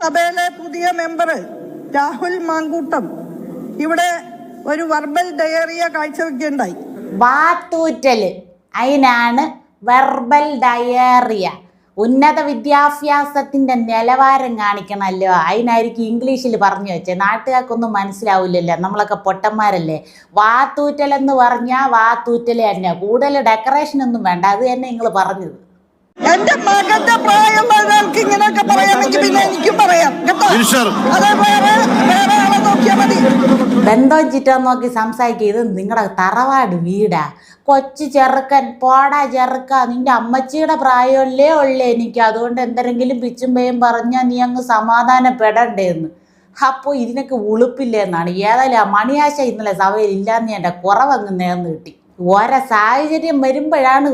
സഭയിലെ പുതിയ മെമ്പർ രാഹുൽ മാങ്കൂട്ടം. ഇവിടെ ഒരു വർബൽ ഡയറിയ കാഴ്ചവെക്കുകയുണ്ടായി വാത്തൂറ്റൽ. അതിനാണ് വെർബൽ ഡയറിയ ഉന്നത വിദ്യാഭ്യാസത്തിന്റെ നിലവാരം കാണിക്കണമല്ലോ അതിനായിരിക്കും ഇംഗ്ലീഷിൽ പറഞ്ഞു വെച്ചേ. നാട്ടുകാർക്കൊന്നും മനസ്സിലാവില്ലല്ലോ. നമ്മളൊക്കെ പൊട്ടന്മാരല്ലേ. വാത്തൂറ്റലെന്ന് പറഞ്ഞാൽ വാത്തൂറ്റൽ തന്നെ. കൂടുതൽ ഡെക്കറേഷൻ ഒന്നും വേണ്ട. അത് തന്നെ നിങ്ങൾ പറഞ്ഞത്. എന്റെ മകന്റെ പ്രായമുള്ള ഒരാൾക്ക് ഇങ്ങനെയൊക്കെ പറയാമെങ്കിൽ പിന്നെ എനിക്കും പറയാം. കേട്ടോ. അത് വേറെ വേറെ ആളെ നോക്കിയാൽ മതി. ബന്ധം ചിറ്റം നോക്കി സംസാരിക്കുക ഇത് നിങ്ങളുടെ തറവാട് വീടാ. കൊച്ചു ചെറുക്കൻ പോടാ ചെറുക്ക. നിന്റെ അമ്മച്ചിയുടെ പ്രായമല്ലേ ഉള്ളേ എനിക്ക്. അതുകൊണ്ട് എന്തെങ്കിലും പിച്ചും പേയും പറഞ്ഞാൽ നീ അങ്ങ് സമാധാനപ്പെടണ്ടേന്ന്. അപ്പോൾ ഇതിനൊക്കെ ഉളുപ്പില്ലെന്നാണ്. ഏതായാലും ആ മണിയാശ ഇന്നലെ സഭയിൽ ഇല്ലാന്ന് എന്റെ കുറവങ്ങ് നേർന്ന് കിട്ടി. ഓരോ സാഹചര്യം വരുമ്പോഴാണ്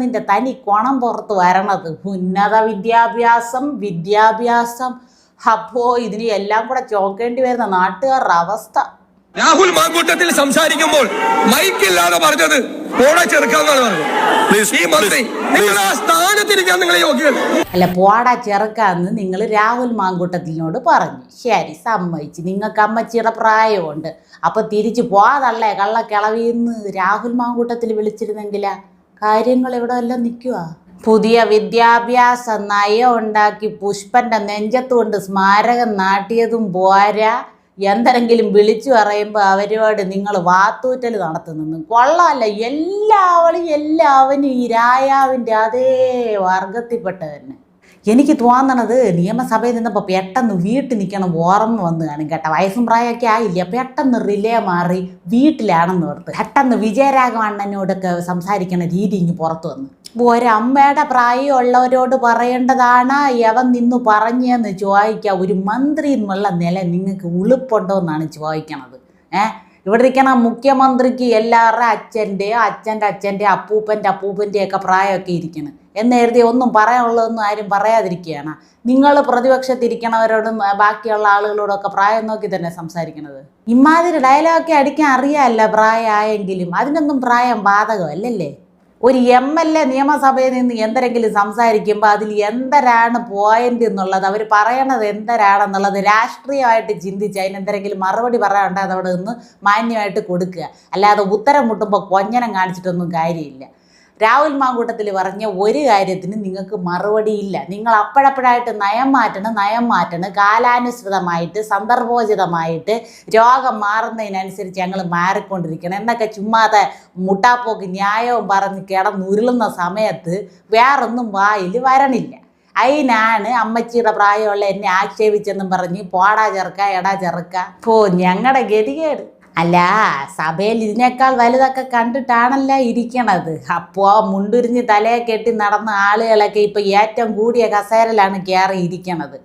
നിന്റെ തനി കോണം പുറത്ത് വരണത്. ഉന്നത വിദ്യാഭ്യാസം വിദ്യാഭ്യാസം. അപ്പോ ഇതിനെല്ലാം കൂടെ ചോക്കേണ്ടി വരുന്ന നാട്ടുകാരുടെ അവസ്ഥ. രാഹുൽ മാങ്കൂട്ടത്തിൽ സംസാരിക്കുമ്പോൾ മൈക്കില്ലാതെ പറഞ്ഞത് പോടെ ചെറുക്കാന്നാണ് Please, പറഞ്ഞത് ഈ മന്ത്രി നിങ്ങൾ ആ സ്ഥാനത്തിരിക്കാൻ നിങ്ങൾ യോഗ്യത അല്ല പോടാ ചെറുക്കാന്ന് നിങ്ങൾ രാഹുൽ മാങ്കൂട്ടത്തിനോട് പറഞ്ഞു. ശരി സമ്മതിച്ച്. നിങ്ങൾക്ക് അമ്മച്ചിയുടെ പ്രായമുണ്ട്. അപ്പൊ തിരിച്ചു പോവാതല്ലേ കള്ളക്കിളവിന്ന് രാഹുൽ മാങ്കൂട്ടത്തിൽ വിളിച്ചിരുന്നെങ്കിലാ? കാര്യങ്ങൾ ഇവിടെ എല്ലാം നിൽക്കുവാ പുതിയ വിദ്യാഭ്യാസ നയം ഉണ്ടാക്കി പുഷ്പന്റെ നെഞ്ചത്തുകൊണ്ട് സ്മാരകം നാട്ടിയതും പോരാ. എന്തെങ്കിലും വിളിച്ചു പറയുമ്പോൾ അവരോട് നിങ്ങൾ വാത്തൂറ്റൽ നടത്തുന്നു. കൊള്ളാമല്ല എല്ലാവളും എല്ലാവനും ഈ രായാവിന്റെ അതേ വർഗത്തിൽപ്പെട്ട തന്നെ എനിക്ക് തോന്നണത് നിയമസഭയിൽ നിന്നപ്പോൾ പെട്ടെന്ന് വീട്ടിൽ നിൽക്കണം ഓർമ്മ വന്നു കാണും കേട്ടോ. വയസ്സും പ്രായമൊക്കെ ആയില്ല? പെട്ടെന്ന് റിലേ മാറി വീട്ടിലാണെന്ന് ഓർത്ത്. പെട്ടെന്ന് വിജയരാഘവണ്ണനോടൊക്കെ സംസാരിക്കണ രീതി ഇങ്ങ് പുറത്തു വന്നു. ഒരമ്മയുടെ പ്രായമുള്ളവരോട് പറയേണ്ടതാണ്. യവൻ നിന്ന് പറഞ്ഞെന്ന് ചോദിക്കുക ഒരു മന്ത്രി എന്നുള്ള നില നിങ്ങൾക്ക് ഉളുപ്പുണ്ടോ? എന്നാണ് ചോദിക്കണത്. ഏഹ് ഇവിടെ ഇരിക്കണ മുഖ്യമന്ത്രിക്ക് എല്ലാവരുടെ അച്ഛന്റെയോ അച്ഛന്റെ അച്ഛന്റെ അപ്പൂപ്പന്റെ അപ്പൂപ്പന്റെ ഒക്കെ പ്രായമൊക്കെ ഇരിക്കണം. എന്ന് കരുതി ഒന്നും പറയാനുള്ളതൊന്നും ആരും പറയാതിരിക്കുകയാണ്. നിങ്ങൾ പ്രതിപക്ഷത്തിരിക്കണവരോടും ബാക്കിയുള്ള ആളുകളോടൊക്കെ പ്രായം നോക്കി തന്നെ സംസാരിക്കണത്. ഇമാതിരി ഡയലോഗൊക്കെ അടിക്കാൻ അറിയാമല്ല പ്രായമായെങ്കിലും. അതിനൊന്നും പ്രായം ബാധകമല്ലല്ലേ? ഒരു എം എൽ എ നിയമസഭയിൽ നിന്ന് എന്തെങ്കിലും സംസാരിക്കുമ്പോൾ അതിൽ എന്തരാണ് പോയിന്റ് എന്നുള്ളത് അവർ പറയണത് എന്തരാണെന്നുള്ളത് രാഷ്ട്രീയമായിട്ട് ചിന്തിച്ച് അതിന് എന്തെങ്കിലും മറുപടി പറയാണ്ട് അതവിടെ നിന്ന് മാന്യമായിട്ട് കൊടുക്കുക. അല്ലാതെ ഉത്തരം മുട്ടുമ്പോൾ കൊഞ്ഞനം കാണിച്ചിട്ടൊന്നും കാര്യമില്ല. രാഹുൽ മാങ്കൂട്ടത്തിൽ പറഞ്ഞ ഒരു കാര്യത്തിന് നിങ്ങൾക്ക് മറുപടിയില്ല നിങ്ങൾ അപ്പോഴപ്പോഴായിട്ട് നയം മാറ്റണം നയം മാറ്റണം. കാലാനുസൃതമായിട്ട് സന്ദർഭോചിതമായിട്ട് രോഗം മാറുന്നതിനനുസരിച്ച് ഞങ്ങൾ മാറിക്കൊണ്ടിരിക്കണം. എന്നൊക്കെ ചുമ്മാതെ മുട്ടാപ്പോക്ക് ന്യായവും പറഞ്ഞ് കിടന്നുരുളുന്ന സമയത്ത് വേറൊന്നും വായിൽ വരണില്ല. അതിനാണ് അമ്മച്ചിയുടെ പ്രായമുള്ള എന്നെ ആക്ഷേപിച്ചെന്നും പറഞ്ഞ് പോടാ ചെറുക്ക എടാ ചെറുക്ക. പോ ഞങ്ങളുടെ ഗതികേട്. അല്ല സഭയിൽ ഇതിനേക്കാൾ വലുതൊക്കെ കണ്ടിട്ടാണല്ല ഇരിക്കണത്. അപ്പോൾ മുണ്ടുരിഞ്ഞ് തലയെ കെട്ടി നടന്ന ആളുകളൊക്കെ ഇപ്പം ഏറ്റവും കൂടിയ കസേരയിലാണ് കയറി ഇരിക്കണത്.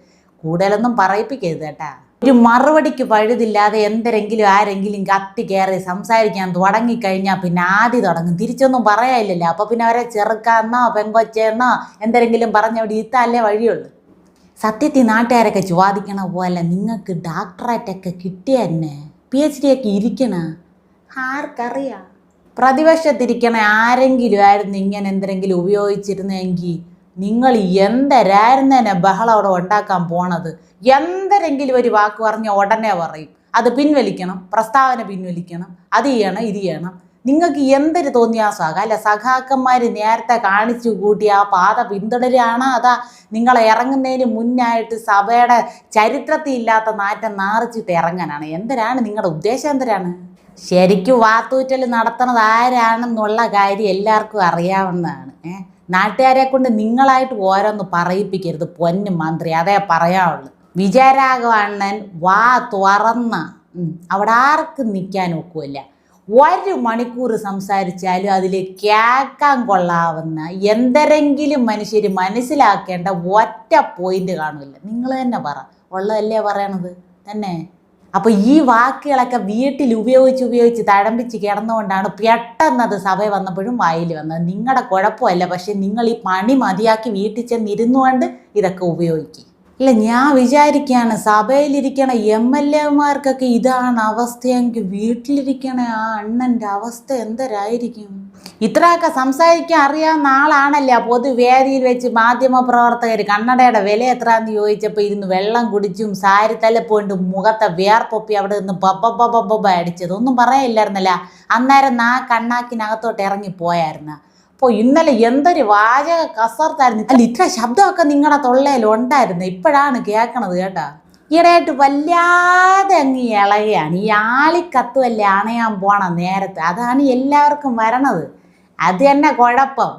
കൂടുതലൊന്നും പറയിപ്പിക്കരുത് കേട്ടാ. ഒരു മറുപടിക്ക് പഴുതില്ലാതെ എന്തെങ്കിലും ആരെങ്കിലും കത്തി കയറി സംസാരിക്കാൻ തുടങ്ങിക്കഴിഞ്ഞാൽ പിന്നെ ആദ്യം തുടങ്ങും. തിരിച്ചൊന്നും പറയാനില്ലല്ലോ. അപ്പോൾ പിന്നെ അവരെ ചെറുക്കാന്നോ പെങ്കൊച്ചെന്നോ എന്തെങ്കിലും പറഞ്ഞവിടെ ഇരുത്താല്ലേ വഴിയുള്ളൂ. സത്യത്തിൽ നാട്ടുകാരൊക്കെ ചോദിക്കണ പോലെ നിങ്ങൾക്ക് ഡോക്ടറേറ്റൊക്കെ കിട്ടിയ തന്നെ പി എച്ച് ഡി ഒക്കെ ഇരിക്കണ? ആർക്കറിയാ. പ്രതിപക്ഷത്തിരിക്കണ ആരെങ്കിലും ആയിരുന്നു ഇങ്ങനെ എന്തെങ്കിലും ഉപയോഗിച്ചിരുന്നെങ്കിൽ നിങ്ങൾ എന്തരായിരുന്നേനെ ബഹളം അവിടെ ഉണ്ടാക്കാൻ പോണത്? എന്തെങ്കിലും ഒരു വാക്ക് പറഞ്ഞ ഉടനെ പറയും. അത് പിൻവലിക്കണം പ്രസ്താവന പിൻവലിക്കണം അത് ചെയ്യണം ഇത് ചെയ്യണം. നിങ്ങൾക്ക് എന്തൊരു തോന്നിയാസാകാം അല്ല സഖാക്കന്മാർ നേരത്തെ കാണിച്ചു കൂട്ടി ആ പാത പിന്തുടരുകയാണോ. അതാ നിങ്ങൾ ഇറങ്ങുന്നതിന് മുന്നായിട്ട് സഭയുടെ ചരിത്രത്തിൽ ഇല്ലാത്ത നാറ്റം നാറിച്ചിട്ട് ഇറങ്ങാനാണ്. എന്തരാണ് നിങ്ങളുടെ ഉദ്ദേശം എന്തരാണ് ശരിക്കും വാത്തൂറ്റൽ നടത്തുന്നത് ആരാണെന്നുള്ള കാര്യം എല്ലാവർക്കും അറിയാവുന്നതാണ്. ഏ? നാട്ടുകാരെ കൊണ്ട് നിങ്ങളായിട്ട് ഓരോന്ന് പറയിപ്പിക്കരുത് പൊന്നു മന്ത്രി. അതേ പറയാവുള്ളൂ. വിജയരാഘവണ്ണൻ വാ തുറന്ന. അവിടെ ആർക്കും നിൽക്കാൻ ഒക്കുമല്ല ഒരു മണിക്കൂർ സംസാരിച്ചാലും അതിൽ കേൾക്കാൻ കൊള്ളാവുന്ന എന്തെങ്കിലും മനുഷ്യർ മനസ്സിലാക്കേണ്ട ഒറ്റ പോയിന്റ് കാണില്ല നിങ്ങൾ തന്നെ പറ. ഉള്ളതല്ലേ പറയണത്? തന്നെ. അപ്പോൾ ഈ വാക്കുകളൊക്കെ വീട്ടിൽ ഉപയോഗിച്ച് ഉപയോഗിച്ച് തഴമ്പിച്ച് കിടന്നുകൊണ്ടാണ് പെട്ടെന്നത് സഭ വന്നപ്പോഴും വായിൽ വന്നത്. നിങ്ങളുടെ കുഴപ്പമല്ല പക്ഷെ നിങ്ങൾ ഈ പണി മതിയാക്കി വീട്ടിൽ ചെന്നിരുന്നുകൊണ്ട് ഇതൊക്കെ ഉപയോഗിക്കും. ഇല്ല ഞാൻ വിചാരിക്കുകയാണ് സഭയിലിരിക്കണ എം എൽ എമാർക്കൊക്കെ ഇതാണ് അവസ്ഥയെങ്കിൽ വീട്ടിലിരിക്കണ ആ അണ്ണന്റെ അവസ്ഥ എന്തരായിരിക്കും? ഇത്രയൊക്കെ സംസാരിക്കാൻ അറിയാവുന്ന ആളാണല്ലോ പൊതുവേദിയിൽ വെച്ച് മാധ്യമ പ്രവർത്തകർ കണ്ണടയുടെ വില എത്രയാന്ന് ചോദിച്ചപ്പോൾ ഇരുന്ന് വെള്ളം കുടിച്ചും സാരി തലപ്പോണ്ട് മുഖത്തെ വേർപ്പൊപ്പി അവിടെ നിന്ന് ബബ്ബ ബബ്ബ അടിച്ചത്. ഒന്നും പറയാനില്ലായിരുന്നല്ല? അന്നേരം നാ കണ്ണാക്കിനകത്തോട്ട് ഇറങ്ങി പോയായിരുന്നു. അപ്പോൾ ഇന്നലെ എന്തൊരു വാചക കസർത്തായിരുന്നു. അല്ല ഇത്ര ശബ്ദമൊക്കെ നിങ്ങളുടെ തൊള്ളയിൽ ഉണ്ടായിരുന്നു. ഇപ്പോഴാണ് കേൾക്കണത് കേട്ടോ. ഈയിടെയായിട്ട് വല്ലാതെ അങ്ങ് ഇളകയാണ്. ഈ ആളിക്കത്തുമല്ലേ അണയാൻ പോണ നേരത്തെ. അതാണ് എല്ലാവർക്കും വരണത്. അത് തന്നെ കുഴപ്പം.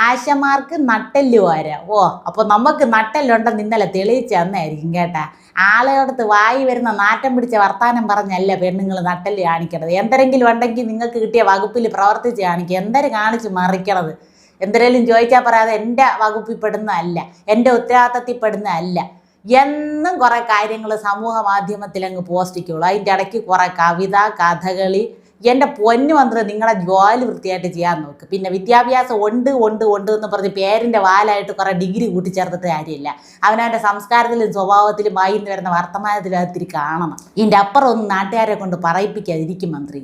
ആശമാർക്ക് നട്ടെല്ല് പോരാ ഓ അപ്പോൾ നമുക്ക് നട്ടെല്ലുണ്ടെന്ന് ഇന്നലെ തെളിയിച്ച് തന്നായിരിക്കും കേട്ടാ. ആളെയോടത്ത് വായി വരുന്ന നാറ്റം പിടിച്ച വർത്താനം പറഞ്ഞല്ല പെണ്ണുങ്ങൾ നട്ടെല്ല് കാണിക്കണത്? എന്തെങ്കിലും ഉണ്ടെങ്കിൽ നിങ്ങൾക്ക് കിട്ടിയ വകുപ്പിൽ പ്രവർത്തിച്ച് കാണിക്കുക എന്തൊരു കാണിച്ച് മറിക്കണത്? എന്തെങ്കിലും ചോദിച്ചാൽ പറയാതെ എന്റെ വകുപ്പിൽ പെടുന്നതല്ല എന്റെ ഉത്തരവാദിത്തത്തിൽ പെടുന്നതല്ല എന്നും കുറേ കാര്യങ്ങൾ സമൂഹ മാധ്യമത്തിൽ അങ്ങ് പോസ്റ്റിക്കുള്ളൂ. അതിന്റെ ഇടയ്ക്ക് കുറേ കവിത കഥകളി എന്റെ പൊന്നു മന്ത്രി നിങ്ങളെ ജോലി വൃത്തിയായിട്ട് ചെയ്യാൻ നോക്ക്. പിന്നെ വിദ്യാഭ്യാസം ഉണ്ട് ഉണ്ട് ഉണ്ട് എന്ന് പറഞ്ഞ് പേരിന്റെ വാലായിട്ട് കുറേ ഡിഗ്രി കൂട്ടിച്ചേർത്തിട്ട് കാര്യമില്ല. അവനവന്റെ സംസ്കാരത്തിലും സ്വഭാവത്തിലും വായിന്ന് വരുന്ന വർത്തമാനത്തിലും അതിരി കാണണം. ഇതിന്റെ അപ്പുറം ഒന്നും നാട്ടുകാരെ കൊണ്ട് പറയിപ്പിക്കാതിരിക്കും മന്ത്രി.